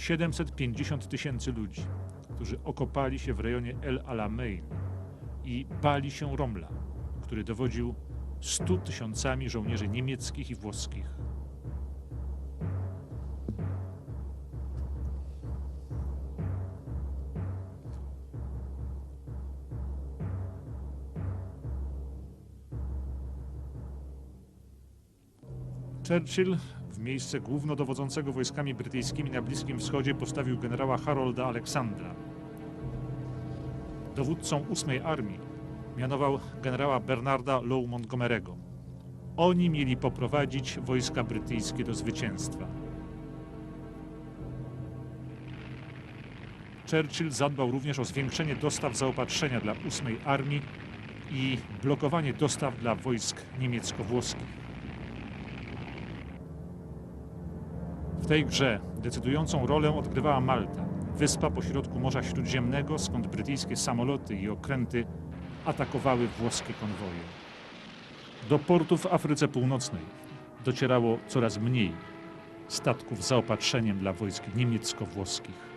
750 tysięcy ludzi, którzy okopali się w rejonie El Alamein i bali się Romla, który dowodził 100 tysiącami żołnierzy niemieckich i włoskich. Churchill miejsce głównodowodzącego wojskami brytyjskimi na Bliskim Wschodzie postawił generała Harolda Aleksandra. Dowódcą 8 Armii mianował generała Bernarda Low Montgomery'ego. Oni mieli poprowadzić wojska brytyjskie do zwycięstwa. Churchill zadbał również o zwiększenie dostaw zaopatrzenia dla 8 Armii i blokowanie dostaw dla wojsk niemiecko-włoskich. Tej grze decydującą rolę odgrywała Malta, wyspa pośrodku Morza Śródziemnego, skąd brytyjskie samoloty i okręty atakowały włoskie konwoje. Do portów w Afryce Północnej docierało coraz mniej statków z zaopatrzeniem dla wojsk niemiecko-włoskich.